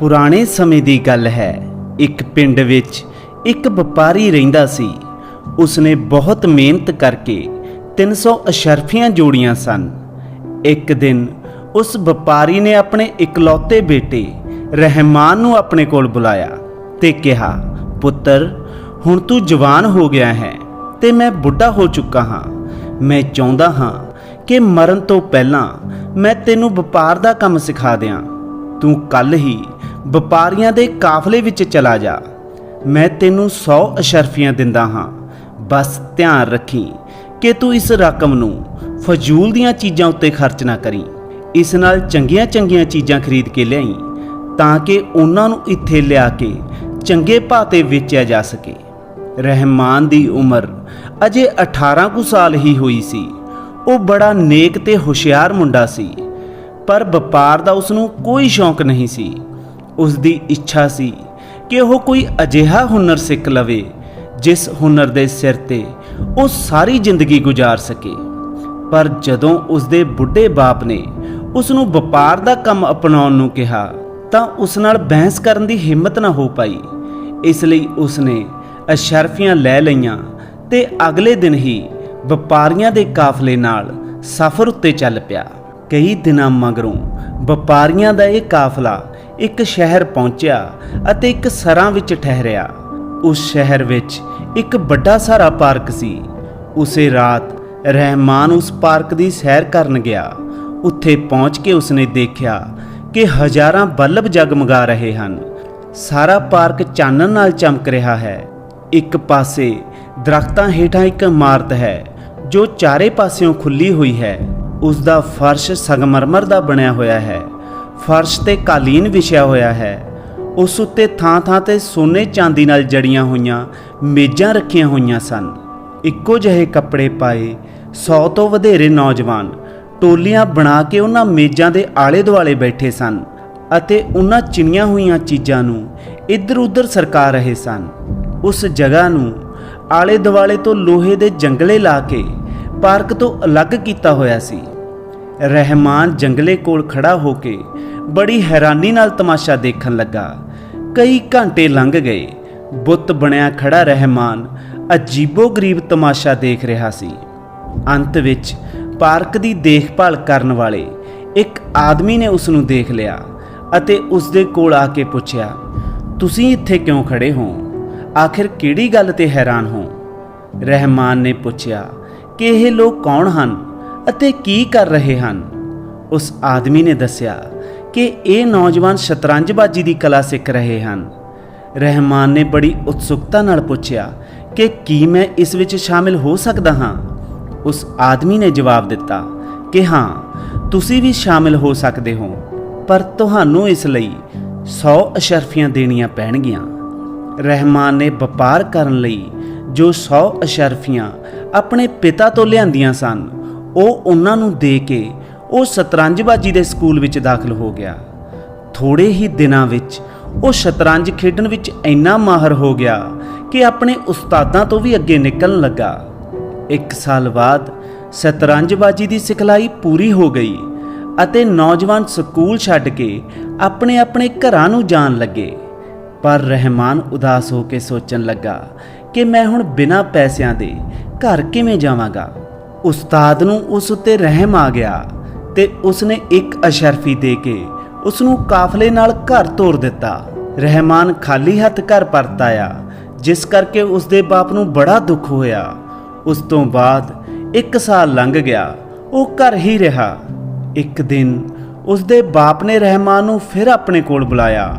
ਪੁਰਾਣੇ ਸਮੇਂ ਦੀ ਗੱਲ ਹੈ। ਇੱਕ ਪਿੰਡ ਵਿੱਚ ਇੱਕ ਵਪਾਰੀ ਰਹਿੰਦਾ ਸੀ। ਉਸਨੇ ਬਹੁਤ ਮਿਹਨਤ ਕਰਕੇ 300 ਅਸ਼ਰਫੀਆਂ ਜੋੜੀਆਂ ਸਨ। ਇੱਕ ਦਿਨ ਉਸ ਵਪਾਰੀ ਨੇ ਆਪਣੇ ਇਕਲੌਤੇ ਬੇਟੇ ਰਹਿਮਾਨ ਨੂੰ ਆਪਣੇ ਕੋਲ ਬੁਲਾਇਆ ਤੇ ਕਿਹਾ, ਪੁੱਤਰ, ਹੁਣ ਤੂੰ ਜਵਾਨ ਹੋ ਗਿਆ ਹੈ ਤੇ ਮੈਂ ਬੁੱਢਾ ਹੋ ਚੁੱਕਾ ਹਾਂ। ਮੈਂ ਚਾਹੁੰਦਾ ਹਾਂ ਕਿ ਮਰਨ ਤੋਂ ਪਹਿਲਾਂ ਮੈਂ ਤੈਨੂੰ ਵਪਾਰ ਦਾ ਕੰਮ ਸਿਖਾ ਦਿਆਂ। ਤੂੰ ਕੱਲ ਹੀ ਵਪਾਰੀਆਂ ਦੇ ਕਾਫਲੇ ਵਿੱਚ ਚਲਾ ਜਾ। ਮੈਂ ਤੈਨੂੰ 100 ਅਸ਼ਰਫੀਆਂ ਦਿੰਦਾ ਹਾਂ। ਬਸ ਧਿਆਨ ਰੱਖੀ ਕਿ ਤੂੰ ਇਸ ਰਕਮ ਨੂੰ ਫਜ਼ੂਲ ਦੀਆਂ ਚੀਜ਼ਾਂ ਉੱਤੇ ਖਰਚ ਨਾ ਕਰੀ। ਇਸ ਨਾਲ ਚੰਗੀਆਂ ਚੰਗੀਆਂ ਚੀਜ਼ਾਂ ਖਰੀਦ ਕੇ ਲਿਆਈ ਤਾਂ ਕਿ ਉਹਨਾਂ ਨੂੰ ਇੱਥੇ ਲਿਆ ਕੇ ਚੰਗੇ ਭਾਅ ਤੇ ਵੇਚਿਆ ਜਾ ਸਕੇ। ਰਹਿਮਾਨ ਦੀ ਉਮਰ ਅਜੇ 18 ਕੁ ਸਾਲ ਹੀ ਹੋਈ ਸੀ। ਉਹ ਬੜਾ ਨੇਕ ਤੇ ਹੁਸ਼ਿਆਰ ਮੁੰਡਾ ਸੀ, ਪਰ ਵਪਾਰ ਦਾ ਉਸ ਨੂੰ ਕੋਈ ਸ਼ੌਂਕ ਨਹੀਂ ਸੀ। ਉਸ ਦੀ ਇੱਛਾ ਸੀ ਕਿ ਉਹ ਕੋਈ ਅਜਿਹਾ ਹੁਨਰ ਸਿੱਖ ਲਵੇ, ਜਿਸ ਹੁਨਰ ਦੇ ਸਿਰ ਤੇ ਉਹ ਸਾਰੀ ਜ਼ਿੰਦਗੀ ਗੁਜ਼ਾਰ ਸਕੇ। ਪਰ ਜਦੋਂ ਉਸ ਦੇ ਬੁੱਢੇ ਬਾਪ ਨੇ ਉਸ ਨੂੰ ਵਪਾਰ ਦਾ ਕੰਮ ਅਪਣਾਉਣ ਨੂੰ ਕਿਹਾ, ਤਾਂ ਉਸ ਨਾਲ ਬਹਿਸ ਕਰਨ ਦੀ ਹਿੰਮਤ ਨਾ ਹੋ ਪਾਈ। ਇਸ ਲਈ ਉਸ ਨੇ ਅਸ਼ਰਫੀਆਂ ਲੈ ਲਈਆਂ ਤੇ ਅਗਲੇ ਦਿਨ ਹੀ ਵਪਾਰੀਆਂ ਦੇ ਕਾਫਲੇ ਨਾਲ ਸਫ਼ਰ ਉੱਤੇ ਚੱਲ ਪਿਆ। ਕਈ ਦਿਨਾਂ ਮਗਰੋਂ ਵਪਾਰੀਆਂ ਦਾ ਇਹ ਕਾਫਲਾ ਇੱਕ ਸ਼ਹਿਰ ਪਹੁੰਚਿਆ ਅਤੇ ਇੱਕ ਸਰਾਂ ਵਿੱਚ ਠਹਿਰਿਆ। ਉਸ ਸ਼ਹਿਰ ਵਿੱਚ ਇੱਕ ਵੱਡਾ ਸਾਰਾ ਪਾਰਕ ਸੀ। ਉਸੇ ਰਾਤ ਰਹਿਮਾਨ ਉਸ ਪਾਰਕ ਦੀ ਸੈਰ ਕਰਨ ਗਿਆ। ਉੱਥੇ ਪਹੁੰਚ ਕੇ ਉਸਨੇ ਦੇਖਿਆ ਕਿ ਹਜ਼ਾਰਾਂ ਬਲਬ ਜਗਮਗਾ ਰਹੇ ਹਨ। ਸਾਰਾ ਪਾਰਕ ਚਾਨਣ ਨਾਲ ਚਮਕ ਰਿਹਾ ਹੈ। ਇੱਕ ਪਾਸੇ ਦਰਖਤਾਂ ਹੇਠਾਂ ਇੱਕ ਇਮਾਰਤ ਹੈ, ਜੋ ਚਾਰੇ ਪਾਸਿਓਂ ਖੁੱਲੀ ਹੋਈ ਹੈ। ਉਸ ਦਾ ਫਰਸ਼ ਸੰਗਮਰਮਰ ਦਾ ਬਣਿਆ ਹੋਇਆ ਹੈ। ਫਰਸ਼ ਤੇ ਕਾਲੀਨ ਵਿਛਿਆ ਹੋਇਆ ਹੈ। ਉਸ ਉੱਤੇ ਥਾਂ-ਥਾਂ ਤੇ ਸੋਨੇ ਚਾਂਦੀ ਨਾਲ ਜੜੀਆਂ ਹੋਈਆਂ ਮੇਜ਼ਾਂ ਰੱਖੀਆਂ ਹੋਈਆਂ ਸਨ। ਇੱਕੋ ਜਿਹੇ ਕੱਪੜੇ ਪਾਏ 100 ਤੋਂ ਵਧੇਰੇ ਨੌਜਵਾਨ ਟੋਲੀਆਂ ਬਣਾ ਕੇ ਉਹਨਾਂ ਮੇਜ਼ਾਂ ਦੇ ਆਲੇ-ਦੁਆਲੇ ਬੈਠੇ ਸਨ ਅਤੇ ਉਹਨਾਂ ਚਿਣੀਆਂ ਹੋਈਆਂ ਚੀਜ਼ਾਂ ਨੂੰ ਇੱਧਰ-ਉੱਧਰ ਸਰਕਾ ਰਹੇ ਸਨ। ਉਸ ਜਗ੍ਹਾ ਨੂੰ ਆਲੇ-ਦੁਆਲੇ ਤੋਂ ਲੋਹੇ ਦੇ ਜੰਗਲੇ ਲਾ ਕੇ ਪਾਰਕ ਤੋਂ ਅਲੱਗ ਕੀਤਾ ਹੋਇਆ ਸੀ। ਰਹਿਮਾਨ ਜੰਗਲੇ ਕੋਲ ਖੜਾ ਹੋ ਕੇ ਬੜੀ ਹੈਰਾਨੀ ਨਾਲ ਤਮਾਸ਼ਾ ਦੇਖਣ ਲੱਗਾ। ਕਈ ਘੰਟੇ ਲੰਘ ਗਏ। ਬੁੱਤ ਬਣਿਆ ਖੜਾ ਰਹਿਮਾਨ ਅਜੀਬੋ-ਗਰੀਬ ਤਮਾਸ਼ਾ ਦੇਖ ਰਿਹਾ ਸੀ। ਅੰਤ ਵਿੱਚ ਪਾਰਕ ਦੀ ਦੇਖਭਾਲ ਕਰਨ ਵਾਲੇ ਇੱਕ ਆਦਮੀ ਨੇ ਉਸ ਨੂੰ ਦੇਖ ਲਿਆ ਅਤੇ ਉਸ ਦੇ ਕੋਲ ਆ ਕੇ ਪੁੱਛਿਆ, ਤੁਸੀਂ ਇੱਥੇ ਕਿਉਂ ਖੜੇ ਹੋ? ਆਖਿਰ ਕਿਹੜੀ ਗੱਲ ਤੇ ਹੈਰਾਨ ਹੋ? ਰਹਿਮਾਨ ਨੇ ਪੁੱਛਿਆ, ਕਿ ਇਹ ਲੋਕ ਕੌਣ ਹਨ? ਅਤੇ ਕੀ ਕਰ ਰਹੇ ਹਨ? ਉਸ ਆਦਮੀ ਨੇ ਦੱਸਿਆ ਕਿ ਇਹ ਨੌਜਵਾਨ ਸ਼ਤਰੰਜਬਾਜ਼ੀ ਦੀ ਕਲਾ ਸਿੱਖ ਰਹੇ ਹਨ। ਰਹਿਮਾਨ ਨੇ ਬੜੀ ਉਤਸੁਕਤਾ ਨਾਲ ਪੁੱਛਿਆ ਕਿ ਕੀ ਮੈਂ ਇਸ ਵਿੱਚ ਸ਼ਾਮਿਲ ਹੋ ਸਕਦਾ ਹਾਂ? ਉਸ ਆਦਮੀ ਨੇ ਜਵਾਬ ਦਿੱਤਾ ਕਿ ਹਾਂ, ਤੁਸੀਂ ਵੀ ਸ਼ਾਮਿਲ ਹੋ ਸਕਦੇ ਹੋ, ਪਰ ਤੁਹਾਨੂੰ ਇਸ ਲਈ 100 ਅਸ਼ਰਫੀਆਂ ਦੇਣੀਆਂ ਪੈਣਗੀਆਂ। ਰਹਿਮਾਨ ਨੇ ਵਪਾਰ ਕਰਨ ਲਈ ਜੋ 100 ਅਸ਼ਰਫੀਆਂ ਆਪਣੇ ਪਿਤਾ ਤੋਂ ਲਿਆਂਦੀਆਂ ਸਨ ਉਹ ਉਹਨਾਂ ਨੂੰ ਦੇ ਕੇ ਉਹ ਸ਼ਤਰੰਜਬਾਜ਼ੀ ਦੇ ਸਕੂਲ ਵਿੱਚ ਦਾਖਲ ਹੋ ਗਿਆ। ਥੋੜੇ ਹੀ ਦਿਨਾਂ ਵਿੱਚ ਉਹ ਸ਼ਤਰੰਜ ਖੇਡਣ ਵਿੱਚ ਇੰਨਾ ਮਾਹਰ ਹੋ ਗਿਆ ਕਿ ਆਪਣੇ ਉਸਤਾਦਾਂ ਤੋਂ ਵੀ ਅੱਗੇ ਨਿਕਲਣ ਲੱਗਾ। ਇੱਕ ਸਾਲ ਬਾਅਦ ਸ਼ਤਰੰਜਬਾਜ਼ੀ ਦੀ ਸਿਖਲਾਈ ਪੂਰੀ ਹੋ ਗਈ ਅਤੇ ਨੌਜਵਾਨ ਸਕੂਲ ਛੱਡ ਕੇ ਆਪਣੇ ਆਪਣੇ ਘਰਾਂ ਨੂੰ ਜਾਣ ਲੱਗੇ। ਪਰ ਰਹਿਮਾਨ ਉਦਾਸ ਹੋ ਕੇ ਸੋਚਣ ਲੱਗਾ ਕਿ ਮੈਂ ਹੁਣ ਬਿਨਾਂ ਪੈਸਿਆਂ ਦੇ ਘਰ ਕਿਵੇਂ ਜਾਵਾਂਗਾ। ਉਸਤਾਦ ਨੂੰ ਉਸ ਉੱਤੇ ਰਹਿਮ ਆ ਗਿਆ ਤੇ ਉਸਨੇ ਇੱਕ ਅਸ਼ਰਫੀ ਦੇ ਕੇ ਉਸ ਨੂੰ ਕਾਫਲੇ ਨਾਲ ਘਰ ਤੋਰ ਦਿੱਤਾ। ਰਹਿਮਾਨ ਖਾਲੀ ਹੱਥ ਘਰ ਪਰਤ ਆਇਆ, ਜਿਸ ਕਰਕੇ ਉਸ ਦੇ ਬਾਪ ਨੂੰ ਬੜਾ ਦੁੱਖ ਹੋਇਆ। ਉਸ ਤੋਂ ਬਾਅਦ ਇੱਕ ਸਾਲ ਲੰਘ ਗਿਆ, ਉਹ ਘਰ ਹੀ ਰਿਹਾ। ਇੱਕ ਦਿਨ ਉਸ ਦੇ ਬਾਪ ਨੇ ਰਹਿਮਾਨ ਨੂੰ ਫਿਰ ਆਪਣੇ ਕੋਲ ਬੁਲਾਇਆ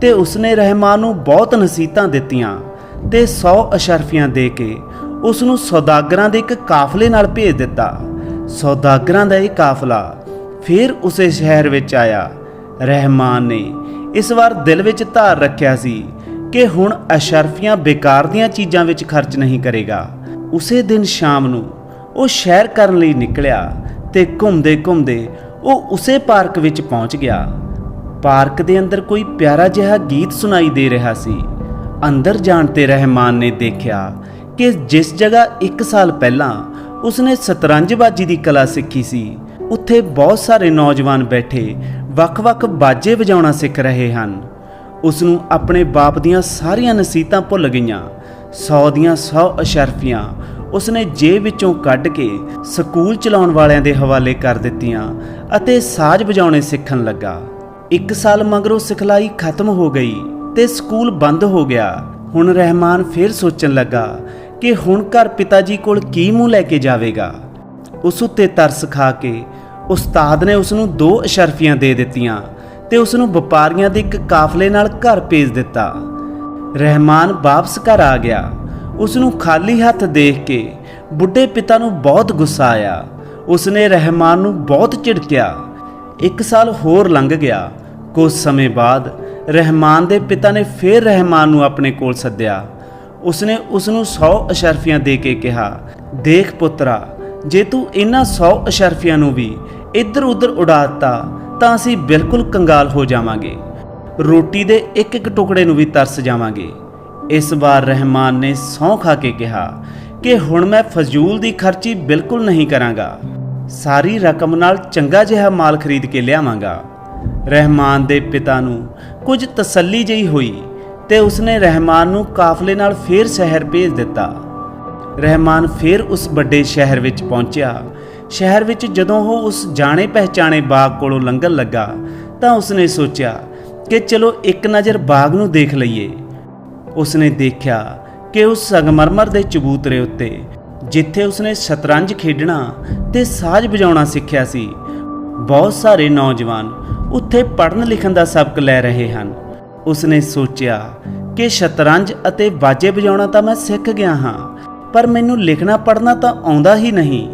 ਤੇ ਉਸਨੇ ਰਹਿਮਾਨ ਨੂੰ ਬਹੁਤ ਨਸੀਹਤਾਂ ਦਿੱਤੀਆਂ ਤੇ 100 ਅਸ਼ਰਫੀਆਂ ਦੇ ਕੇ ਉਸ ਨੂੰ ਸੌਦਾਗਰਾਂ ਦੇ ਇੱਕ ਕਾਫਲੇ ਨਾਲ ਭੇਜ ਦਿੱਤਾ। ਸੌਦਾਗਰਾਂ ਦਾ ਇਹ ਕਾਫਲਾ ਫਿਰ ਉਸੇ ਸ਼ਹਿਰ ਵਿੱਚ ਆਇਆ। ਰਹਿਮਾਨ ਨੇ ਇਸ ਵਾਰ ਦਿਲ ਵਿੱਚ ਧਾਰ ਰੱਖਿਆ ਸੀ ਕਿ ਹੁਣ ਅਸ਼ਰਫੀਆਂ ਬੇਕਾਰ ਦੀਆਂ ਚੀਜ਼ਾਂ ਵਿੱਚ ਖਰਚ ਨਹੀਂ ਕਰੇਗਾ। ਉਸੇ ਦਿਨ ਸ਼ਾਮ ਨੂੰ ਉਹ ਸ਼ਹਿਰ ਕਰਨ ਲਈ ਨਿਕਲਿਆ ਤੇ ਘੁੰਮਦੇ ਘੁੰਮਦੇ ਉਹ ਉਸੇ ਪਾਰਕ ਵਿੱਚ ਪਹੁੰਚ ਗਿਆ। ਪਾਰਕ ਦੇ ਅੰਦਰ ਕੋਈ ਪਿਆਰਾ ਜਿਹਾ ਗੀਤ ਸੁਣਾਈ ਦੇ ਰਿਹਾ ਸੀ। ਅੰਦਰ ਜਾਣ ਤੇ ਰਹਿਮਾਨ ਨੇ ਦੇਖਿਆ ਕਿ ਜਿਸ ਜਗ੍ਹਾ 1 ਸਾਲ ਪਹਿਲਾਂ ਉਸਨੇ ਸ਼ਤਰੰਜਬਾਜ਼ੀ ਦੀ ਕਲਾ ਸਿੱਖੀ ਸੀ, ਉੱਥੇ ਬਹੁਤ ਸਾਰੇ ਨੌਜਵਾਨ ਬੈਠੇ ਵੱਖ-ਵੱਖ ਬਾਜੇ ਵਜਾਉਣਾ ਸਿੱਖ ਰਹੇ ਹਨ। ਉਸ ਨੂੰ ਆਪਣੇ ਬਾਪ ਦੀਆਂ ਸਾਰੀਆਂ ਨਸੀਤਾਂ ਭੁੱਲ ਗਈਆਂ। 100 ਦੀਆਂ 100 ਅਸ਼ਰਫੀਆਂ ਉਸਨੇ ਜੇਬ ਵਿੱਚੋਂ ਕੱਢ ਕੇ ਸਕੂਲ ਚਲਾਉਣ ਵਾਲਿਆਂ ਦੇ ਹਵਾਲੇ ਕਰ ਦਿੱਤੀਆਂ ਅਤੇ ਸਾਜ਼ ਵਜਾਉਣੇ ਸਿੱਖਣ ਲੱਗਾ। ਇੱਕ ਸਾਲ ਮਗਰੋਂ ਸਿਖਲਾਈ ਖਤਮ ਹੋ ਗਈ ਤੇ ਸਕੂਲ ਬੰਦ ਹੋ ਗਿਆ। ਹੁਣ ਰਹਿਮਾਨ ਫਿਰ ਸੋਚਣ ਲੱਗਾ ਕਿ ਹੁਣ ਘਰ ਪਿਤਾ ਜੀ ਕੋਲ ਕੀ ਮੂੰਹ ਲੈ ਕੇ ਜਾਵੇਗਾ? ਉਸ ਉੱਤੇ ਤਰਸ ਖਾ ਕੇ ਉਸਤਾਦ ਨੇ ਉਸ ਨੂੰ ਦੋ ਅਸ਼ਰਫੀਆਂ ਦੇ ਦਿੱਤੀਆਂ ਤੇ ਉਸ ਨੂੰ ਵਪਾਰੀਆਂ ਦੇ ਇੱਕ ਕਾਫਲੇ ਨਾਲ ਘਰ ਭੇਜ ਦਿੱਤਾ। ਰਹਿਮਾਨ ਵਾਪਸ ਘਰ ਆ ਗਿਆ। ਉਸ ਨੂੰ ਖਾਲੀ ਹੱਥ ਦੇਖ ਕੇ ਬੁੱਢੇ ਪਿਤਾ ਨੂੰ ਬਹੁਤ ਗੁੱਸਾ ਆਇਆ। ਉਸ ਨੇ ਰਹਿਮਾਨ ਨੂੰ ਬਹੁਤ ਝਿੜਕਿਆ। ਇੱਕ ਸਾਲ ਹੋਰ ਲੰਘ ਗਿਆ। ਕੁਝ ਸਮੇਂ ਬਾਅਦ ਰਹਿਮਾਨ ਦੇ ਪਿਤਾ ਨੇ ਫਿਰ ਰਹਿਮਾਨ ਨੂੰ ਆਪਣੇ ਕੋਲ ਸੱਦਿਆ। ਉਸਨੇ ਉਸ ਨੂੰ 100 ਅਸ਼ਰਫੀਆਂ ਦੇ ਕੇ ਕਿਹਾ, ਦੇਖ ਪੁੱਤਰਾ, ਜੇ ਤੂੰ ਇਹਨਾਂ 100 ਅਸ਼ਰਫੀਆਂ ਨੂੰ ਵੀ ਇੱਧਰ ਉੱਧਰ ਉਡਾ ਦਿੱਤਾ, ਤਾਂ ਅਸੀਂ ਬਿਲਕੁਲ ਕੰਗਾਲ ਹੋ ਜਾਵਾਂਗੇ। ਰੋਟੀ ਦੇ ਇੱਕ ਇੱਕ ਟੁਕੜੇ ਨੂੰ ਵੀ ਤਰਸ ਜਾਵਾਂਗੇ। ਇਸ ਵਾਰ ਰਹਿਮਾਨ ਨੇ ਸਹੁੰ ਖਾ ਕੇ ਕਿਹਾ ਕਿ ਹੁਣ ਮੈਂ ਫਜ਼ੂਲ ਦੀ ਖਰਚੀ ਬਿਲਕੁਲ ਨਹੀਂ ਕਰਾਂਗਾ। ਸਾਰੀ ਰਕਮ ਨਾਲ ਚੰਗਾ ਜਿਹਾ ਮਾਲ ਖਰੀਦ ਕੇ ਲਿਆਵਾਂਗਾ। ਰਹਿਮਾਨ ਦੇ ਪਿਤਾ ਨੂੰ ਕੁਝ ਤਸੱਲੀ ਜਿਹੀ ਹੋਈ। ਤੇ ਉਸਨੇ ਰਹਿਮਾਨ ਨੂੰ ਕਾਫਲੇ ਨਾਲ ਫੇਰ ਸ਼ਹਿਰ ਭੇਜ ਦਿੱਤਾ। ਰਹਿਮਾਨ ਫੇਰ ਉਸ ਵੱਡੇ ਸ਼ਹਿਰ ਵਿੱਚ ਪਹੁੰਚਿਆ। ਸ਼ਹਿਰ ਵਿੱਚ ਜਦੋਂ ਉਹ ਉਸ ਜਾਣੇ ਪਹਿਚਾਣੇ ਬਾਗ ਕੋਲੋਂ ਲੰਘਣ ਲੱਗਾ, ਤਾਂ ਉਸਨੇ ਸੋਚਿਆ ਕਿ ਚਲੋ ਇੱਕ ਨਜ਼ਰ ਬਾਗ ਨੂੰ ਦੇਖ ਲਈਏ। ਉਸਨੇ ਦੇਖਿਆ ਕਿ ਉਸ ਸੰਗਮਰਮਰ ਦੇ ਚਬੂਤਰੇ ਉੱਤੇ, ਜਿੱਥੇ ਉਸਨੇ ਸ਼ਤਰੰਜ ਖੇਡਣਾ ਤੇ ਸਾਜ਼ ਵਜਾਉਣਾ ਸਿੱਖਿਆ ਸੀ, ਬਹੁਤ ਸਾਰੇ ਨੌਜਵਾਨ ਉੱਥੇ ਪੜ੍ਹਨ ਲਿਖਣ ਦਾ ਸਬਕ ਲੈ ਰਹੇ ਹਨ। ਉਸਨੇ ਸੋਚਿਆ ਕਿ ਸ਼ਤਰੰਜ ਅਤੇ ਬਾਜੇ ਵਜਾਉਣਾ ਤਾਂ ਮੈਂ ਸਿੱਖ ਗਿਆ ਹਾਂ, ਪਰ ਮੈਨੂੰ ਲਿਖਣਾ ਪੜ੍ਹਨਾ ਤਾਂ ਆਉਂਦਾ ਹੀ ਨਹੀਂ।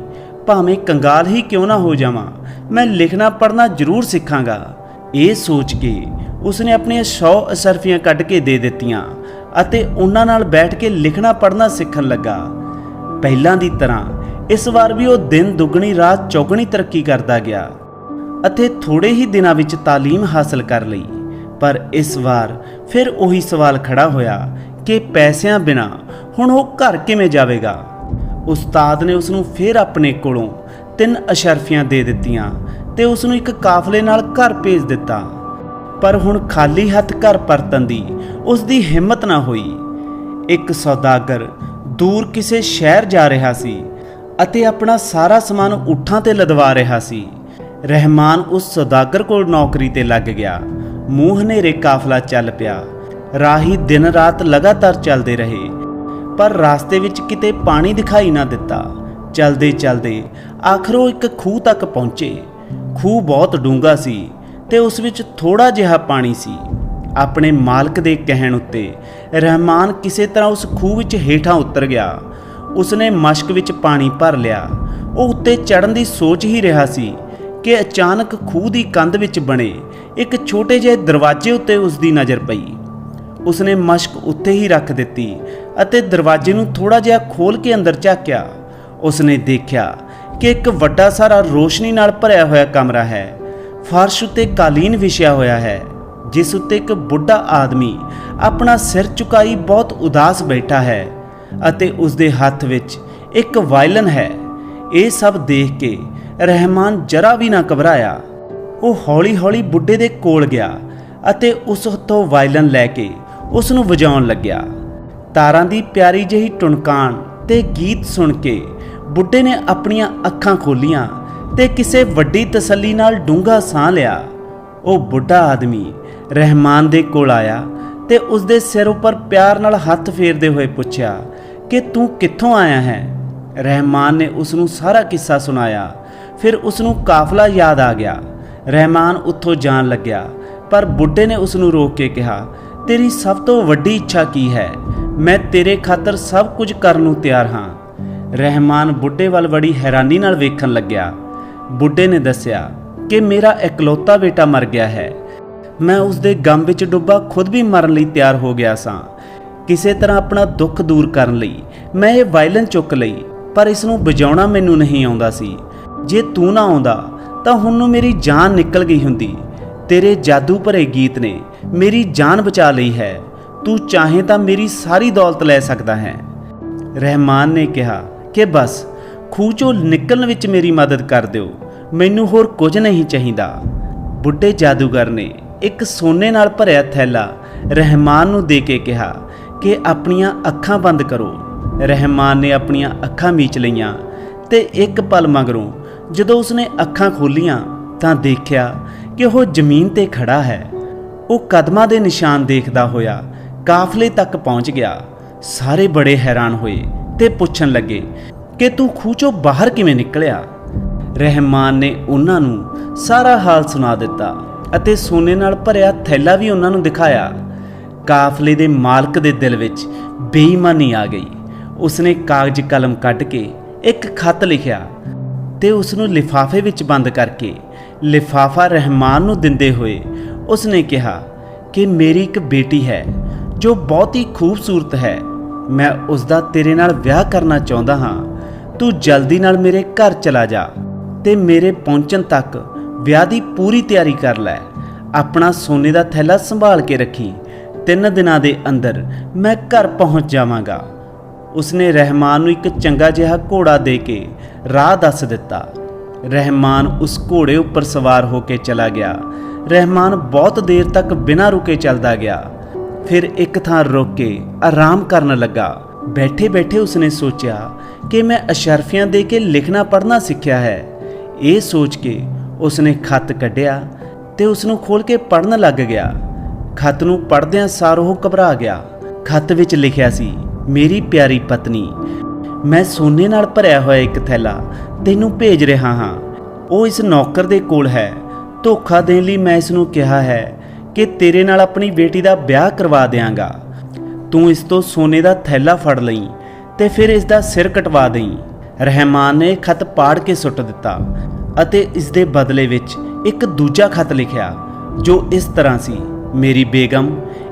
ਭਾਵੇਂ ਕੰਗਾਲ ਹੀ ਕਿਉਂ ਨਾ ਹੋ ਜਾਵਾਂ, ਮੈਂ ਲਿਖਣਾ ਪੜ੍ਹਨਾ ਜ਼ਰੂਰ ਸਿੱਖਾਂਗਾ। ਇਹ ਸੋਚ ਕੇ ਉਸਨੇ ਆਪਣੀਆਂ 100 ਅਸਰਫੀਆਂ ਕੱਢ ਕੇ ਦੇ ਦਿੱਤੀਆਂ ਅਤੇ ਉਹਨਾਂ ਨਾਲ ਬੈਠ ਕੇ ਲਿਖਣਾ ਪੜ੍ਹਨਾ ਸਿੱਖਣ ਲੱਗਾ। ਪਹਿਲਾਂ ਦੀ ਤਰ੍ਹਾਂ ਇਸ ਵਾਰ ਵੀ ਉਹ ਦਿਨ ਦੁੱਗਣੀ ਰਾਤ ਚੌਗਣੀ ਤਰੱਕੀ ਕਰਦਾ ਗਿਆ ਅਤੇ ਥੋੜੇ ਹੀ ਦਿਨਾਂ ਵਿੱਚ ਤਾਲੀਮ ਹਾਸਲ ਕਰ ਲਈ। ਪਰ ਇਸ ਵਾਰ ਫਿਰ ਉਹੀ ਸਵਾਲ ਖੜਾ ਹੋਇਆ ਕਿ ਪੈਸਿਆਂ ਬਿਨਾ ਹੁਣ ਉਹ ਘਰ ਕਿਵੇਂ ਜਾਵੇਗਾ? ਉਸਤਾਦ ਨੇ ਉਸ ਨੂੰ ਫਿਰ ਆਪਣੇ ਕੋਲੋਂ ਤਿੰਨ ਅਸ਼ਰਫੀਆਂ ਦੇ ਦਿੱਤੀਆਂ ਤੇ ਉਸ ਨੂੰ ਇੱਕ ਕਾਫਲੇ ਨਾਲ ਘਰ ਭੇਜ ਦਿੱਤਾ। ਪਰ ਹੁਣ ਖਾਲੀ ਹੱਥ ਘਰ ਪਰਤਣ ਦੀ ਉਸ ਦੀ ਹਿੰਮਤ ਨਾ ਹੋਈ। ਇੱਕ ਸੌਦਾਗਰ ਦੂਰ ਕਿਸੇ ਸ਼ਹਿਰ ਜਾ ਰਿਹਾ ਸੀ ਅਤੇ ਆਪਣਾ ਸਾਰਾ ਸਮਾਨ ਊਠਾਂ ਤੇ ਲਦਵਾ ਰਿਹਾ ਸੀ। ਰਹਿਮਾਨ ਉਸ ਸੌਦਾਗਰ ਕੋਲ ਨੌਕਰੀ ਤੇ ਲੱਗ ਗਿਆ। ਮੂੰਹ ਹਨੇਰੇ ਕਾਫਲਾ ਚੱਲ ਪਿਆ। ਰਾਹੀ ਦਿਨ ਰਾਤ ਲਗਾਤਾਰ ਚੱਲਦੇ ਰਹੇ, ਪਰ ਰਾਸਤੇ ਵਿੱਚ ਕਿਤੇ ਪਾਣੀ ਦਿਖਾਈ ਨਾ ਦਿੱਤਾ। ਚੱਲਦੇ ਚਲਦੇ ਆਖਰ ਇੱਕ ਖੂਹ ਤੱਕ ਪਹੁੰਚੇ। ਖੂਹ ਬਹੁਤ ਡੂੰਘਾ ਸੀ ਤੇ ਉਸ ਵਿੱਚ ਥੋੜਾ ਜਿਹਾ ਪਾਣੀ ਸੀ। ਆਪਣੇ ਮਾਲਕ ਦੇ ਕਹਿਣ ਉੱਤੇ ਰਹਿਮਾਨ ਕਿਸੇ ਤਰ੍ਹਾਂ ਉਸ ਖੂਹ ਵਿੱਚ ਹੇਠਾਂ ਉਤਰ ਗਿਆ। ਉਸਨੇ ਮਸ਼ਕ ਵਿੱਚ ਪਾਣੀ ਭਰ ਲਿਆ। ਉਹ ਉੱਤੇ ਚੜਨ ਦੀ ਸੋਚ ਹੀ ਰਿਹਾ ਸੀ ਕਿ ਅਚਾਨਕ ਖੂਹ ਦੀ ਕੰਧ ਵਿੱਚ ਬਣੇ ਇੱਕ ਛੋਟੇ ਜਿਹੇ ਦਰਵਾਜ਼ੇ ਉੱਤੇ ਉਸ ਦੀ ਨਜ਼ਰ ਪਈ। ਉਸਨੇ ਮਸ਼ਕ ਉੱਤੇ ਹੀ ਰੱਖ ਦਿੱਤੀ ਅਤੇ ਦਰਵਾਜ਼ੇ ਨੂੰ ਥੋੜਾ ਜਿਹਾ ਖੋਲ ਕੇ ਅੰਦਰ ਝਾਕਿਆ। ਉਸਨੇ ਦੇਖਿਆ ਕਿ ਇੱਕ ਵੱਡਾ ਸਾਰਾ ਰੋਸ਼ਨੀ ਨਾਲ ਭਰਿਆ ਹੋਇਆ ਕਮਰਾ ਹੈ। ਫਰਸ਼ ਉੱਤੇ ਕਾਲੀਨ ਵਿਛਿਆ ਹੋਇਆ ਹੈ, ਜਿਸ ਉੱਤੇ ਇੱਕ ਬੁੱਢਾ ਆਦਮੀ ਆਪਣਾ ਸਿਰ ਝੁਕਾਈ ਬਹੁਤ ਉਦਾਸ ਬੈਠਾ ਹੈ ਅਤੇ ਉਸ ਦੇ ਹੱਥ ਵਿੱਚ ਇੱਕ ਵਾਇਲਨ ਹੈ। ਇਹ ਸਭ ਦੇਖ ਕੇ ਰਹਿਮਾਨ ਜਰਾ ਵੀ ਨਾ ਘਬਰਾਇਆ। ਉਹ ਹੌਲੀ-ਹੌਲੀ ਬੁੱਢੇ ਦੇ ਕੋਲ ਗਿਆ ਅਤੇ ਉਸ ਹੱਥੋਂ ਵਾਇਲਨ ਲੈ ਕੇ ਉਸ ਨੂੰ ਵਜਾਉਣ ਲੱਗਿਆ। ਤਾਰਾਂ ਦੀ ਪਿਆਰੀ ਜਿਹੀ ਟੁਣਕਾਣ ਤੇ ਗੀਤ ਸੁਣ ਕੇ ਬੁੱਢੇ ਨੇ ਆਪਣੀਆਂ ਅੱਖਾਂ ਖੋਲੀਆਂ ਤੇ ਕਿਸੇ ਵੱਡੀ ਤਸੱਲੀ ਨਾਲ ਡੂੰਘਾ ਸਾਹ ਲਿਆ। ਉਹ ਬੁੱਢਾ ਆਦਮੀ ਰਹਿਮਾਨ ਦੇ ਕੋਲ ਆਇਆ ਤੇ ਉਸ ਦੇ ਸਿਰ ਉੱਪਰ ਪਿਆਰ ਨਾਲ ਹੱਥ ਫੇਰਦੇ ਹੋਏ ਪੁੱਛਿਆ ਕਿ ਤੂੰ ਕਿੱਥੋਂ ਆਇਆ ਹੈ? ਰਹਿਮਾਨ ਨੇ ਉਸ ਨੂੰ ਸਾਰਾ ਕਿੱਸਾ ਸੁਣਾਇਆ ਫਿਰ ਉਸ ਨੂੰ ਕਾਫਲਾ ਯਾਦ ਆ ਗਿਆ। ਰਹਿਮਾਨ ਉੱਥੋਂ ਜਾਣ ਲੱਗਿਆ, ਪਰ ਬੁੱਢੇ ਨੇ ਉਸ ਨੂੰ ਰੋਕ ਕੇ ਕਿਹਾ, ਤੇਰੀ ਸਭ ਤੋਂ ਵੱਡੀ ਇੱਛਾ ਕੀ ਹੈ? ਮੈਂ ਤੇਰੇ ਖਾਤਰ ਸਭ ਕੁਝ ਕਰਨ ਨੂੰ ਤਿਆਰ ਹਾਂ। ਰਹਿਮਾਨ ਬੁੱਢੇ ਵੱਲ ਬੜੀ ਹੈਰਾਨੀ ਨਾਲ ਵੇਖਣ ਲੱਗਿਆ। ਬੁੱਢੇ ਨੇ ਦੱਸਿਆ, ਕਿ ਮੇਰਾ ਇਕਲੌਤਾ ਬੇਟਾ ਮਰ ਗਿਆ ਹੈ। ਮੈਂ ਉਸ ਦੇ ਗਮ ਵਿੱਚ ਡੁੱਬਾ ਖੁਦ ਵੀ ਮਰਨ ਲਈ ਤਿਆਰ ਹੋ ਗਿਆ ਸਾਂ। ਕਿਸੇ ਤਰ੍ਹਾਂ ਆਪਣਾ ਦੁੱਖ ਦੂਰ ਕਰਨ ਲਈ ਮੈਂ ਇਹ ਵਾਇਲਨ ਚੁੱਕ ਲਈ, ਪਰ ਇਸ ਨੂੰ ਵਜਾਉਣਾ ਮੈਨੂੰ ਨਹੀਂ ਆਉਂਦਾ ਸੀ। ਜੇ ਤੂੰ ਨਾ ਆਉਂਦਾ, ਤਾਂ ਹੁਣ ਨੂੰ ਮੇਰੀ ਜਾਨ ਨਿਕਲ ਗਈ ਹੁੰਦੀ। ਤੇਰੇ ਜਾਦੂ ਭਰੇ ਗੀਤ ਨੇ ਮੇਰੀ ਜਾਨ ਬਚਾ ਲਈ ਹੈ। ਤੂੰ ਚਾਹੇ ਤਾਂ ਮੇਰੀ ਸਾਰੀ ਦੌਲਤ ਲੈ ਸਕਦਾ ਹੈ। ਰਹਿਮਾਨ ਨੇ ਕਿਹਾ ਕਿ ਬਸ, ਖੂਹ ਚੋਂ ਨਿਕਲਣ ਵਿੱਚ ਮੇਰੀ ਮਦਦ ਕਰ ਦਿਓ। ਮੈਨੂੰ ਹੋਰ ਕੁਝ ਨਹੀਂ ਚਾਹੀਦਾ। ਬੁੱਢੇ ਜਾਦੂਗਰ ਨੇ ਇੱਕ ਸੋਨੇ ਨਾਲ ਭਰਿਆ ਥੈਲਾ ਰਹਿਮਾਨ ਨੂੰ ਦੇ ਕੇ ਕਿਹਾ ਕਿ ਆਪਣੀਆਂ ਅੱਖਾਂ ਬੰਦ ਕਰੋ। ਰਹਿਮਾਨ ਨੇ ਆਪਣੀਆਂ ਅੱਖਾਂ ਮੀਚ ਲਈਆਂ ਤੇ ਇੱਕ ਪਲ ਮਗਰੋਂ ਜਦੋਂ ਉਸਨੇ ਅੱਖਾਂ ਖੋਲੀਆਂ ਤਾਂ ਦੇਖਿਆ ਕਿ ਉਹ ਜ਼ਮੀਨ ਤੇ ਖੜਾ ਹੈ। ਉਹ ਕਦਮਾਂ ਦੇ ਨਿਸ਼ਾਨ ਦੇਖਦਾ ਹੋਇਆ ਕਾਫਲੇ ਤੱਕ ਪਹੁੰਚ ਗਿਆ। ਸਾਰੇ ਬੜੇ ਹੈਰਾਨ ਹੋਏ ਤੇ ਪੁੱਛਣ ਲੱਗੇ ਕਿ ਤੂੰ ਖੂਹ ਚੋਂ ਬਾਹਰ ਕਿਵੇਂ ਨਿਕਲਿਆ? ਰਹਿਮਾਨ ਨੇ ਉਹਨਾਂ ਨੂੰ ਸਾਰਾ ਹਾਲ ਸੁਣਾ ਦਿੱਤਾ ਅਤੇ ਸੋਨੇ ਨਾਲ ਭਰਿਆ ਥੈਲਾ ਵੀ ਉਹਨਾਂ ਨੂੰ ਦਿਖਾਇਆ। ਕਾਫਲੇ ਦੇ ਮਾਲਕ ਦੇ ਦਿਲ ਵਿੱਚ ਬੇਈਮਾਨੀ ਆ ਗਈ। ਉਸਨੇ ਕਾਗਜ਼ ਕਲਮ ਕੱਢ ਕੇ ਇੱਕ ਖਤ ਲਿਖਿਆ। ਤੇ ਉਸ ਨੂੰ ਲਿਫਾਫੇ ਵਿੱਚ ਬੰਦ ਕਰਕੇ ਲਿਫਾਫਾ ਰਹਿਮਾਨ ਨੂੰ ਦਿੰਦੇ ਹੋਏ ਉਸਨੇ ਕਿਹਾ ਕਿ ਮੇਰੀ ਇੱਕ ਬੇਟੀ ਹੈ ਜੋ ਬਹੁਤ ਹੀ ਖੂਬਸੂਰਤ ਹੈ। ਮੈਂ ਉਸ ਦਾ ਤੇਰੇ ਨਾਲ ਵਿਆਹ ਕਰਨਾ ਚਾਹੁੰਦਾ ਹਾਂ। ਤੂੰ ਜਲਦੀ ਨਾਲ ਮੇਰੇ ਘਰ ਚਲਾ ਜਾ ਤੇ ਮੇਰੇ ਪਹੁੰਚਣ ਤੱਕ ਵਿਆਹ ਦੀ ਪੂਰੀ ਤਿਆਰੀ ਕਰ ਲੈ। ਆਪਣਾ ਸੋਨੇ ਦਾ ਥੈਲਾ ਸੰਭਾਲ ਕੇ ਰੱਖੀ। ਤਿੰਨ ਦਿਨਾਂ ਦੇ ਅੰਦਰ ਮੈਂ ਘਰ ਪਹੁੰਚ ਜਾਵਾਂਗਾ। ਉਸਨੇ ਰਹਿਮਾਨ ਨੂੰ ਇੱਕ ਚੰਗਾ ਜਿਹਾ ਘੋੜਾ ਦੇ ਕੇ ਰਾਹ ਦੱਸ ਦਿੱਤਾ। ਰਹਿਮਾਨ ਉਸ ਘੋੜੇ ਉੱਪਰ ਸਵਾਰ ਹੋ ਕੇ ਚਲਾ ਗਿਆ। ਰਹਿਮਾਨ ਬਹੁਤ ਦੇਰ ਤੱਕ ਬਿਨਾਂ ਰੁਕੇ ਚੱਲਦਾ ਗਿਆ। ਫਿਰ ਇੱਕ ਥਾਂ ਰੁਕ ਕੇ ਆਰਾਮ ਕਰਨ ਲੱਗਾ। ਬੈਠੇ ਬੈਠੇ ਉਸਨੇ ਸੋਚਿਆ ਕਿ ਮੈਂ ਅਸ਼ਰਫੀਆਂ ਦੇ ਕੇ ਲਿਖਣਾ ਪੜ੍ਹਨਾ ਸਿੱਖਿਆ ਹੈ। ਇਹ ਸੋਚ ਕੇ ਉਸਨੇ ਖੱਤ ਕੱਢਿਆ ਤੇ ਉਸ ਨੂੰ ਖੋਲ ਕੇ ਪੜ੍ਹਨ ਲੱਗ ਗਿਆ। ਖੱਤ ਨੂੰ ਪੜ੍ਹਦਿਆਂ ਸਾਰ ਉਹ ਘਬਰਾ ਗਿਆ। ਖੱਤ ਵਿੱਚ ਲਿਖਿਆ ਸੀ ਮੇਰੀ ਪਿਆਰੀ ਪਤਨੀ, ਮੈਂ ਸੋਨੇ ਨਾਲ ਭਰਿਆ ਹੋਇਆ ਇੱਕ ਥੈਲਾ ਤੈਨੂੰ ਭੇਜ ਰਿਹਾ ਹਾਂ। ਉਹ ਇਸ ਨੌਕਰ ਦੇ ਕੋਲ ਹੈ। ਧੋਖਾ ਦੇਣ ਲਈ ਮੈਂ ਇਸ ਨੂੰ ਕਿਹਾ ਹੈ ਕਿ ਤੇਰੇ ਨਾਲ ਆਪਣੀ ਬੇਟੀ ਦਾ ਵਿਆਹ ਕਰਵਾ ਦਿਆਂਗਾ। ਤੂੰ ਇਸ ਤੋਂ ਸੋਨੇ ਦਾ ਥੈਲਾ ਫੜ ਲਈ ਤੇ ਫਿਰ ਇਸ ਦਾ ਸਿਰ ਕਟਵਾ ਦੇਈਂ। ਰਹਿਮਾਨ ਨੇ ਖਤ ਪਾੜ ਕੇ ਸੁੱਟ ਦਿੱਤਾ ਅਤੇ ਇਸ ਦੇ ਬਦਲੇ ਵਿੱਚ ਇੱਕ ਦੂਜਾ ਖਤ ਲਿਖਿਆ, ਜੋ ਇਸ ਤਰ੍ਹਾਂ ਸੀ, ਮੇਰੀ ਬੇਗਮ,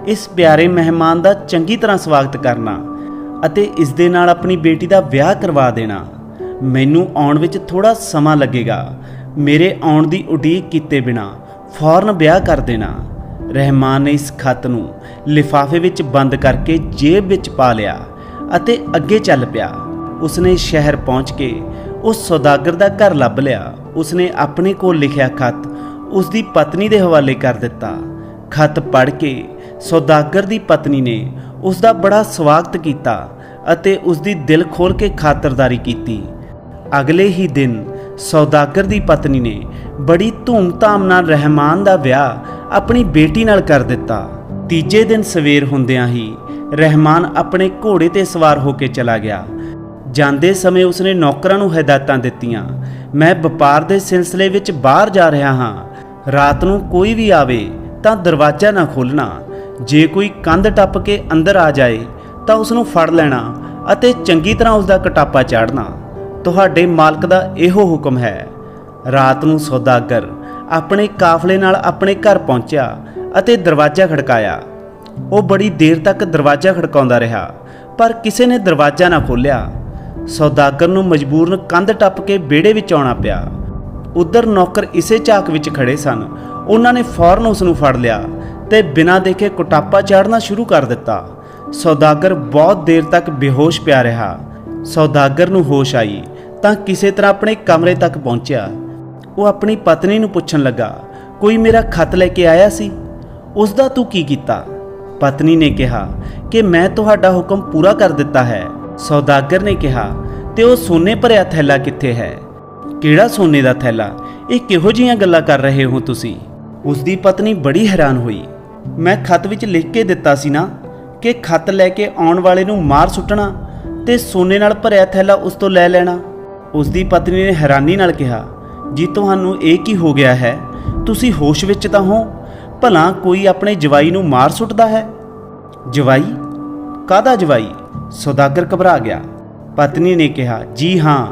ਇਸ ਪਿਆਰੇ ਮਹਿਮਾਨ ਦਾ ਚੰਗੀ ਤਰ੍ਹਾਂ ਸਵਾਗਤ ਕਰਨਾ। ਅਤੇ ਇਸ ਦੇ ਨਾਲ ਆਪਣੀ ਬੇਟੀ ਦਾ ਵਿਆਹ ਕਰਵਾ ਦੇਣਾ। ਮੈਨੂੰ ਆਉਣ ਵਿੱਚ ਥੋੜਾ ਸਮਾਂ ਲੱਗੇਗਾ। ਮੇਰੇ ਆਉਣ ਦੀ ਉਡੀਕ ਕੀਤੇ ਬਿਨਾ ਫੌਰਨ ਵਿਆਹ ਕਰ ਦੇਣਾ। ਰਹਿਮਾਨ ਨੇ ਇਸ ਖਤ ਨੂੰ ਲਿਫਾਫੇ ਵਿੱਚ ਬੰਦ ਕਰਕੇ ਜੇਬ ਵਿੱਚ ਪਾ ਲਿਆ ਅਤੇ ਅੱਗੇ ਚੱਲ ਪਿਆ। ਉਸਨੇ ਸ਼ਹਿਰ ਪਹੁੰਚ ਕੇ ਉਸ ਸੌਦਾਗਰ ਦਾ ਘਰ ਲੱਭ ਲਿਆ। ਉਸਨੇ ਆਪਣੇ ਕੋਲ ਲਿਖਿਆ ਖਤ ਉਸ ਦੀ ਪਤਨੀ ਦੇ ਹਵਾਲੇ ਕਰ ਦਿੱਤਾ। ਖਤ ਪੜ੍ਹ ਕੇ ਸੌਦਾਗਰ ਦੀ ਪਤਨੀ ਨੇ ਉਸ ਦਾ ਬੜਾ ਸਵਾਗਤ ਕੀਤਾ ਅਤੇ ਉਸ ਦੀ ਦਿਲ ਖੋਲ ਕੇ ਖਾਤਰਦਾਰੀ ਕੀਤੀ। ਅਗਲੇ ਹੀ ਦਿਨ ਸੌਦਾਗਰ ਦੀ ਪਤਨੀ ਨੇ ਬੜੀ ਧੂਮ-ਧਾਮ ਨਾਲ ਰਹਿਮਾਨ ਦਾ ਵਿਆਹ ਆਪਣੀ ਬੇਟੀ ਨਾਲ ਕਰ ਦਿੱਤਾ। ਤੀਜੇ ਦਿਨ ਸਵੇਰ ਹੁੰਦਿਆਂ ਹੀ ਰਹਿਮਾਨ ਆਪਣੇ ਘੋੜੇ ਤੇ ਸਵਾਰ ਹੋ ਕੇ ਚਲਾ ਗਿਆ। ਜਾਂਦੇ ਸਮੇਂ ਉਸਨੇ ਨੌਕਰਾਂ ਨੂੰ ਹਦਾਇਤਾਂ ਦਿੱਤੀਆਂ, ਮੈਂ ਵਪਾਰ ਦੇ ਸਿਲਸਿਲੇ ਵਿੱਚ ਬਾਹਰ ਜਾ ਰਿਹਾ ਹਾਂ। ਰਾਤ ਨੂੰ ਕੋਈ ਵੀ ਆਵੇ ਤਾਂ ਦਰਵਾਜ਼ਾ ਨਾ ਖੋਲਣਾ ਜੇ ਕੋਈ ਕੰਧ ਟੱਪ ਕੇ ਅੰਦਰ ਆ ਜਾਏ ਤਾਂ ਉਸ ਨੂੰ ਫੜ ਲੈਣਾ ਅਤੇ ਚੰਗੀ ਤਰ੍ਹਾਂ ਉਸ ਦਾ ਕਟਾਪਾ ਚਾੜਨਾ। ਤੁਹਾਡੇ ਮਾਲਕ ਦਾ ਇਹੋ ਹੁਕਮ ਹੈ। ਰਾਤ ਨੂੰ ਸੌਦਾਗਰ ਆਪਣੇ ਕਾਫਲੇ ਨਾਲ ਆਪਣੇ ਘਰ ਪਹੁੰਚਿਆ ਅਤੇ ਦਰਵਾਜ਼ਾ ਖੜਕਾਇਆ। ਉਹ ਬੜੀ ਦੇਰ ਤੱਕ ਦਰਵਾਜ਼ਾ ਖੜਕਾਉਂਦਾ ਰਿਹਾ, ਪਰ ਕਿਸੇ ਨੇ ਦਰਵਾਜ਼ਾ ਨਾ ਖੋਲ੍ਹਿਆ। ਸੌਦਾਗਰ ਨੂੰ ਮਜਬੂਰਨ ਕੰਧ ਟੱਪ ਕੇ ਵਿਹੜੇ ਵਿੱਚ ਆਉਣਾ ਪਿਆ। ਉਧਰ ਨੌਕਰ ਇਸੇ ਝਾਕ ਵਿੱਚ ਖੜੇ ਸਨ। ਉਹਨਾਂ ਨੇ ਫੌਰਨ ਉਸ ਨੂੰ ਫੜ ਲਿਆ ਤੇ ਬਿਨਾਂ ਦੇਖੇ ਕੁਟਾਪਾ ਚਾੜਨਾ ਸ਼ੁਰੂ ਕਰ ਦਿੱਤਾ। ਸੌਦਾਗਰ ਬਹੁਤ ਦੇਰ ਤੱਕ ਬੇਹੋਸ਼ ਪਿਆ ਰਿਹਾ। ਸੌਦਾਗਰ ਨੂੰ ਹੋਸ਼ ਆਈ, ਤਾਂ ਕਿਸੇ ਤਰ੍ਹਾਂ ਆਪਣੇ ਕਮਰੇ ਤੱਕ ਪਹੁੰਚਿਆ। ਉਹ ਆਪਣੀ ਪਤਨੀ ਨੂੰ ਪੁੱਛਣ ਲੱਗਾ, ਕੋਈ ਮੇਰਾ ਖਤ ਲੈ ਕੇ ਆਇਆ ਸੀ? ਉਸ ਦਾ ਤੂੰ ਕੀ ਕੀਤਾ? ਪਤਨੀ ਨੇ ਕਿਹਾ, ਕਿ ਮੈਂ ਤੁਹਾਡਾ ਹੁਕਮ ਪੂਰਾ ਕਰ ਦਿੱਤਾ ਹੈ। ਸੌਦਾਗਰ ਨੇ ਕਿਹਾ, ਤੇ ਉਹ ਸੋਨੇ ਭਰਿਆ ਥੈਲਾ ਕਿੱਥੇ ਹੈ? ਕਿਹੜਾ ਸੋਨੇ ਦਾ ਥੈਲਾ? ਇਹ ਕਿਹੋ ਜੀਆਂ ਗੱਲਾਂ ਕਰ ਰਹੇ ਹੋ ਤੁਸੀਂ? ਉਸ ਦੀ ਪਤਨੀ ਬੜੀ ਹੈਰਾਨ ਹੋਈ। ਮੈਂ ਖਤ ਵਿੱਚ ਲਿਖ ਕੇ ਦਿੱਤਾ ਸੀ ਨਾ ਕਿ ਖਤ ਲੈ ਕੇ ਆਉਣ ਵਾਲੇ ਨੂੰ ਮਾਰ ਸੁੱਟਣਾ ਤੇ ਸੋਨੇ ਨਾਲ ਭਰਿਆ ਥੈਲਾ ਉਸ ਤੋਂ ਲੈ ਲੈਣਾ। ਉਸ ਦੀ ਪਤਨੀ ਨੇ ਹੈਰਾਨੀ ਨਾਲ ਕਿਹਾ, ਜੀ, ਤੁਹਾਨੂੰ ਇਹ ਕੀ ਹੋ ਗਿਆ ਹੈ? ਤੁਸੀਂ ਹੋਸ਼ ਵਿੱਚ ਤਾਂ ਹੋ? ਭਲਾ ਕੋਈ ਆਪਣੇ ਜਵਾਈ ਨੂੰ ਮਾਰ ਸੁੱਟਦਾ ਹੈ? ਜਵਾਈ? ਕਾਹਦਾ ਜਵਾਈ? ਸੌਦਾਗਰ ਘਬਰਾ ਗਿਆ। ਪਤਨੀ ਨੇ ਕਿਹਾ, ਜੀ ਹਾਂ,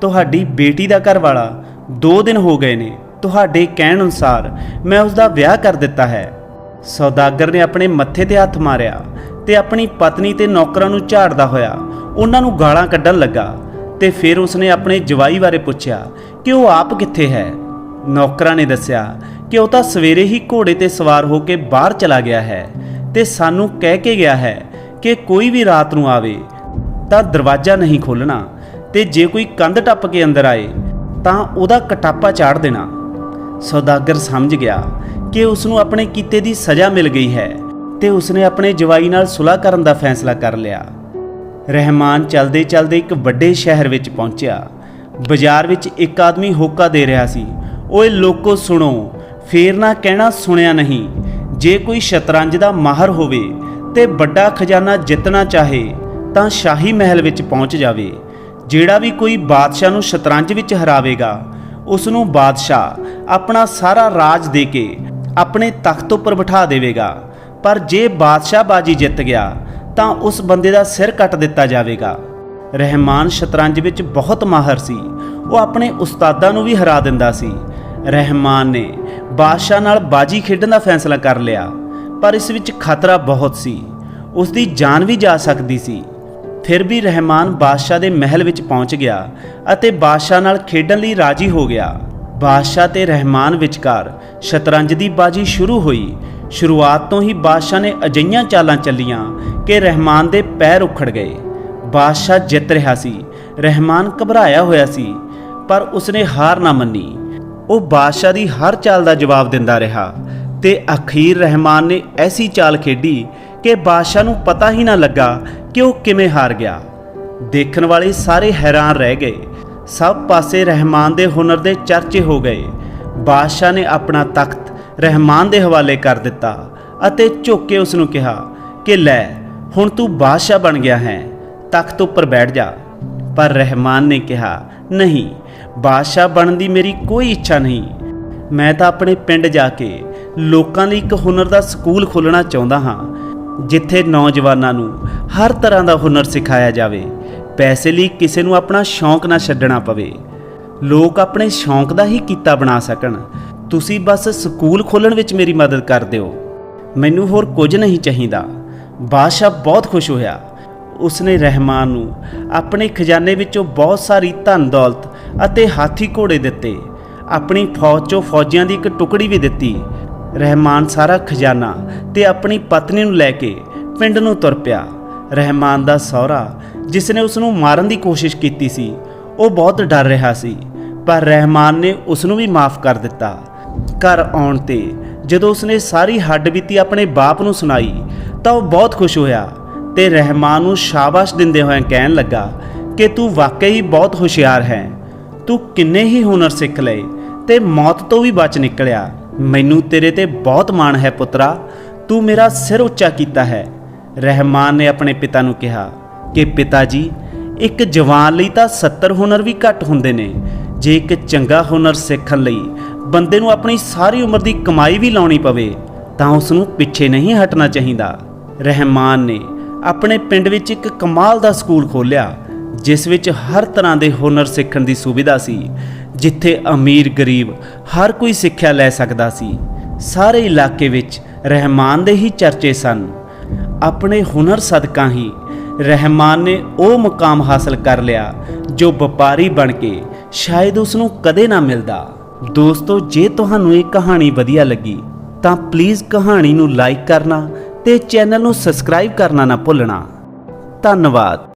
ਤੁਹਾਡੀ ਬੇਟੀ ਦਾ ਘਰ ਵਾਲਾ 2 ਦਿਨ ਹੋ ਗਏ ਨੇ। ਤੁਹਾਡੇ ਕਹਿਣ ਅਨੁਸਾਰ ਮੈਂ ਉਸ ਦਾ ਵਿਆਹ ਕਰ ਦਿੱਤਾ ਹੈ। ਸੌਦਾਗਰ ਨੇ ਆਪਣੇ ਮੱਥੇ ਤੇ ਹੱਥ ਮਾਰਿਆ ਤੇ ਆਪਣੀ ਪਤਨੀ ਤੇ ਨੌਕਰਾਂ ਨੂੰ ਝਾੜਦਾ ਹੋਇਆ ਉਹਨਾਂ ਨੂੰ ਗਾਲਾਂ ਕੱਢਣ ਲੱਗਾ ਤੇ ਫਿਰ ਉਸਨੇ ਆਪਣੇ ਜਵਾਈ ਬਾਰੇ ਪੁੱਛਿਆ ਕਿ ਉਹ ਆਪ ਕਿੱਥੇ ਹੈ। ਨੌਕਰਾਂ ਨੇ ਦੱਸਿਆ ਕਿ ਉਹ ਤਾਂ ਸਵੇਰੇ ਹੀ ਘੋੜੇ ਤੇ ਸਵਾਰ ਹੋ ਕੇ ਬਾਹਰ ਚਲਾ ਗਿਆ ਹੈ ਤੇ ਸਾਨੂੰ ਕਹਿ ਕੇ ਗਿਆ ਹੈ ਕਿ ਕੋਈ ਵੀ ਰਾਤ ਨੂੰ ਆਵੇ ਤਾਂ ਦਰਵਾਜ਼ਾ ਨਹੀਂ ਖੋਲਣਾ ਤੇ ਜੇ ਕੋਈ ਕੰਧ ਟੱਪ ਕੇ ਅੰਦਰ ਆਏ ਤਾਂ ਉਹਦਾ ਕਟਾਪਾ ਚਾੜ ਦੇਣਾ। ਸੌਦਾਗਰ ਸਮਝ ਗਿਆ ਕਿ ਉਸ ਨੂੰ ਆਪਣੇ ਕੀਤੇ ਦੀ ਸਜ਼ਾ ਮਿਲ ਗਈ ਹੈ ਤੇ ਉਸਨੇ ਆਪਣੇ ਜਵਾਈ ਨਾਲ ਸੁਲਾਹ ਕਰਨ ਦਾ ਫੈਸਲਾ ਕਰ ਲਿਆ। ਰਹਿਮਾਨ ਚਲਦੇ ਚਲਦੇ ਇੱਕ ਵੱਡੇ ਸ਼ਹਿਰ ਵਿੱਚ ਪਹੁੰਚਿਆ। ਬਾਜ਼ਾਰ ਵਿੱਚ ਇੱਕ ਆਦਮੀ ਹੋਕਾ ਦੇ ਰਿਹਾ ਸੀ। ਓਏ ਲੋਕੋ ਸੁਣੋ, ਫੇਰ ਨਾ ਕਹਿਣਾ ਸੁਣਿਆ ਨਹੀਂ। ਜੇ ਕੋਈ ਸ਼ਤਰੰਜ ਦਾ ਮਾਹਰ ਹੋਵੇ ਤੇ ਵੱਡਾ ਖਜ਼ਾਨਾ ਜਿੱਤਣਾ ਚਾਹੇ ਤਾਂ ਸ਼ਾਹੀ ਮਹਿਲ ਵਿੱਚ ਪਹੁੰਚ ਜਾਵੇ। ਜਿਹੜਾ ਵੀ ਕੋਈ ਬਾਦਸ਼ਾਹ ਨੂੰ ਸ਼ਤਰੰਜ ਵਿੱਚ ਹਰਾਵੇਗਾ ਉਸ ਨੂੰ ਬਾਦਸ਼ਾਹ ਆਪਣਾ ਸਾਰਾ ਰਾਜ ਦੇ ਕੇ ਆਪਣੇ ਤਖਤ ਉੱਪਰ ਬਿਠਾ ਦੇਵੇਗਾ। ਪਰ ਜੇ ਬਾਦਸ਼ਾਹ ਬਾਜੀ ਜਿੱਤ ਗਿਆ, ਤਾਂ ਉਸ ਬੰਦੇ ਦਾ ਸਿਰ ਕੱਟ ਦਿੱਤਾ ਜਾਵੇਗਾ। ਰਹਿਮਾਨ ਸ਼ਤਰੰਜ ਵਿੱਚ ਬਹੁਤ ਮਾਹਰ ਸੀ। ਉਹ ਆਪਣੇ ਉਸਤਾਦਾਂ ਨੂੰ ਵੀ ਹਰਾ ਦਿੰਦਾ ਸੀ। ਰਹਿਮਾਨ ਨੇ ਬਾਦਸ਼ਾਹ ਨਾਲ ਬਾਜੀ ਖੇਡਣ ਦਾ ਫੈਸਲਾ ਕਰ ਲਿਆ, ਪਰ ਇਸ ਵਿੱਚ ਖਤਰਾ ਬਹੁਤ ਸੀ। ਉਸ ਦੀ ਜਾਨ ਵੀ ਜਾ ਸਕਦੀ ਸੀ। ਫਿਰ ਵੀ ਰਹਿਮਾਨ ਬਾਦਸ਼ਾਹ ਦੇ ਮਹਿਲ ਵਿੱਚ ਪਹੁੰਚ ਗਿਆ ਅਤੇ ਬਾਦਸ਼ਾਹ ਨਾਲ ਖੇਡਣ ਲਈ ਰਾਜੀ ਹੋ ਗਿਆ। ਬਾਦਸ਼ਾਹ ਤੇ ਰਹਿਮਾਨ ਵਿਚਕਾਰ ਸ਼ਤਰੰਜ ਦੀ ਬਾਜੀ ਸ਼ੁਰੂ ਹੋਈ। ਸ਼ੁਰੂਆਤ ਤੋਂ ਹੀ ਬਾਦਸ਼ਾਹ ਨੇ ਅਜਈਆਂ ਚਾਲਾਂ ਚੱਲੀਆਂ ਕਿ ਰਹਿਮਾਨ ਦੇ ਪੈਰ ਉਖੜ ਗਏ। ਬਾਦਸ਼ਾਹ ਜਿੱਤ ਰਿਹਾ ਸੀ, ਰਹਿਮਾਨ ਘਬਰਾਇਆ ਹੋਇਆ ਸੀ, ਪਰ ਉਸਨੇ ਹਾਰ ਨਾ ਮੰਨੀ। ਉਹ ਬਾਦਸ਼ਾਹ ਦੀ ਹਰ ਚਾਲ ਦਾ ਜਵਾਬ ਦਿੰਦਾ ਰਿਹਾ ਤੇ ਅਖੀਰ ਰਹਿਮਾਨ ਨੇ ਐਸੀ ਚਾਲ ਖੇਡੀ ਕਿ ਬਾਦਸ਼ਾਹ ਨੂੰ ਪਤਾ ਹੀ ਨਾ ਲੱਗਾ ਕਿ ਉਹ ਕਿਵੇਂ ਹਾਰ ਗਿਆ। ਦੇਖਣ ਵਾਲੇ ਸਾਰੇ ਹੈਰਾਨ ਰਹਿ ਗਏ ਸਭ ਪਾਸੇ ਰਹਿਮਾਨ ਦੇ ਹੁਨਰ ਦੇ ਚਰਚੇ ਹੋ ਗਏ। ਬਾਦਸ਼ਾਹ ਨੇ ਆਪਣਾ ਤਖਤ ਰਹਿਮਾਨ ਦੇ ਹਵਾਲੇ ਕਰ ਦਿੱਤਾ ਅਤੇ ਝੁੱਕ ਕੇ ਉਸ ਨੂੰ ਕਿਹਾ ਕਿ ਲੈ, ਹੁਣ ਤੂੰ ਬਾਦਸ਼ਾਹ ਬਣ ਗਿਆ ਹੈ, ਤਖਤ ਉੱਪਰ ਬੈਠ ਜਾ। ਪਰ ਰਹਿਮਾਨ ਨੇ ਕਿਹਾ, ਨਹੀਂ, ਬਾਦਸ਼ਾਹ ਬਣਨ ਦੀ ਮੇਰੀ ਕੋਈ ਇੱਛਾ ਨਹੀਂ। ਮੈਂ ਤਾਂ ਆਪਣੇ ਪਿੰਡ ਜਾ ਕੇ ਲੋਕਾਂ ਲਈ ਇੱਕ ਹੁਨਰ ਦਾ ਸਕੂਲ ਖੋਲ੍ਹਣਾ ਚਾਹੁੰਦਾ ਹਾਂ, ਜਿੱਥੇ ਨੌਜਵਾਨਾਂ ਨੂੰ ਹਰ ਤਰ੍ਹਾਂ ਦਾ ਹੁਨਰ ਸਿਖਾਇਆ ਜਾਵੇ। ਪੈਸੇ ਲਈ ਕਿਸੇ ਨੂੰ ਆਪਣਾ ਸ਼ੌਂਕ ਨਾ ਛੱਡਣਾ ਪਵੇ। ਲੋਕ ਆਪਣੇ ਸ਼ੌਂਕ ਦਾ ਹੀ ਕੀਤਾ ਬਣਾ ਸਕਣ। ਤੁਸੀਂ ਬਸ ਸਕੂਲ ਖੋਲ੍ਹਣ ਵਿੱਚ ਮੇਰੀ ਮਦਦ ਕਰ ਦਿਓ। ਮੈਨੂੰ ਹੋਰ ਕੁਝ ਨਹੀਂ ਚਾਹੀਦਾ। ਬਾਦਸ਼ਾਹ ਬਹੁਤ ਖੁਸ਼ ਹੋਇਆ। ਉਸਨੇ ਰਹਿਮਾਨ ਨੂੰ ਆਪਣੇ ਖਜ਼ਾਨੇ ਵਿੱਚੋਂ ਬਹੁਤ ਸਾਰੀ ਧਨ ਦੌਲਤ ਅਤੇ ਹਾਥੀ ਘੋੜੇ ਦਿੱਤੇ। ਆਪਣੀ ਫੌਜ 'ਚੋਂ ਫੌਜੀਆਂ ਦੀ ਇੱਕ ਟੁਕੜੀ ਵੀ ਦਿੱਤੀ। ਰਹਿਮਾਨ ਸਾਰਾ ਖਜ਼ਾਨਾ ਤੇ ਆਪਣੀ ਪਤਨੀ ਨੂੰ ਲੈ ਕੇ ਪਿੰਡ ਨੂੰ ਤੁਰ ਪਿਆ। ਰਹਿਮਾਨ ਦਾ ਸਹੁਰਾ ਜਿਸ ਨੇ ਉਸ ਨੂੰ ਮਾਰਨ ਦੀ ਕੋਸ਼ਿਸ਼ ਕੀਤੀ ਸੀ, ਉਹ ਬਹੁਤ ਡਰ ਰਿਹਾ ਸੀ, ਪਰ ਰਹਿਮਾਨ ਨੇ ਉਸ ਨੂੰ ਵੀ ਮਾਫ ਕਰ ਦਿੱਤਾ। ਘਰ ਆਉਣ ਤੇ ਜਦੋਂ ਉਸਨੇ ਸਾਰੀ ਹੱਡਬੀਤੀ ਆਪਣੇ ਬਾਪ ਨੂੰ ਸੁਣਾਈ, ਤਾਂ ਉਹ ਬਹੁਤ ਖੁਸ਼ ਹੋਇਆ ਤੇ ਰਹਿਮਾਨ ਨੂੰ ਸ਼ਾਬਾਸ਼ ਦਿੰਦੇ ਹੋਏ ਕਹਿਣ ਲੱਗਾ ਕਿ ਤੂੰ ਵਾਕਈ ਬਹੁਤ ਹੁਸ਼ਿਆਰ ਹੈ। ਤੂੰ ਕਿੰਨੇ ਹੀ ਹੁਨਰ ਸਿੱਖ ਲਏ ਤੇ ਮੌਤ ਤੋਂ ਵੀ ਬਚ ਨਿਕਲਿਆ। ਮੈਨੂੰ ਤੇਰੇ ਤੇ ਬਹੁਤ ਮਾਣ ਹੈ ਪੁੱਤਰਾ, ਤੂੰ ਮੇਰਾ ਸਿਰ ਉੱਚਾ ਕੀਤਾ ਹੈ। ਰਹਿਮਾਨ ਨੇ ਆਪਣੇ ਪਿਤਾ ਨੂੰ ਕਿਹਾ ਕਿ ਪਿਤਾ ਜੀ, ਇੱਕ ਜਵਾਨ ਲਈ ਤਾਂ 70 ਹੁਨਰ ਵੀ ਘੱਟ ਹੁੰਦੇ ਨੇ। ਜੇ ਇੱਕ ਚੰਗਾ ਹੁਨਰ ਸਿੱਖਣ ਲਈ ਬੰਦੇ ਨੂੰ ਆਪਣੀ ਸਾਰੀ ਉਮਰ ਦੀ ਕਮਾਈ ਵੀ ਲਾਉਣੀ ਪਵੇ, ਤਾਂ ਉਸ ਨੂੰ ਪਿੱਛੇ ਨਹੀਂ ਹਟਣਾ ਚਾਹੀਦਾ। ਰਹਿਮਾਨ ਨੇ ਆਪਣੇ ਪਿੰਡ ਵਿੱਚ ਇੱਕ ਕਮਾਲ ਦਾ ਸਕੂਲ ਖੋਲ੍ਹਿਆ, ਜਿਸ ਵਿੱਚ ਹਰ ਤਰ੍ਹਾਂ ਦੇ ਹੁਨਰ ਸਿੱਖਣ ਦੀ ਸੁਵਿਧਾ ਸੀ, ਜਿੱਥੇ ਅਮੀਰ ਗਰੀਬ ਹਰ ਕੋਈ ਸਿੱਖਿਆ ਲੈ ਸਕਦਾ ਸੀ। ਸਾਰੇ ਇਲਾਕੇ ਵਿੱਚ ਰਹਿਮਾਨ ਦੇ ਹੀ ਚਰਚੇ ਸਨ। ਆਪਣੇ ਹੁਨਰ ਸਦਕਾ ਹੀ ਰਹਿਮਾਨ ਨੇ ਉਹ ਮੁਕਾਮ ਹਾਸਲ ਕਰ ਲਿਆ ਜੋ ਵਪਾਰੀ ਬਣ ਕੇ ਸ਼ਾਇਦ ਉਸ ਨੂੰ ਕਦੇ ਨਾ ਮਿਲਦਾ। ਦੋਸਤੋ, ਜੇ ਤੁਹਾਨੂੰ ਇਹ ਕਹਾਣੀ ਵਧੀਆ ਲੱਗੀ, ਤਾਂ ਪਲੀਜ਼ ਕਹਾਣੀ ਨੂੰ ਲਾਈਕ ਕਰਨਾ ਤੇ ਚੈਨਲ ਨੂੰ ਸਬਸਕ੍ਰਾਈਬ ਕਰਨਾ ਨਾ ਭੁੱਲਣਾ। ਧੰਨਵਾਦ।